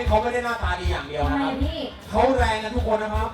ี่เขาไม่ได้หน้าตาดีอย่างเดียวนะครับเขาแรงกันทุกคนนะครับ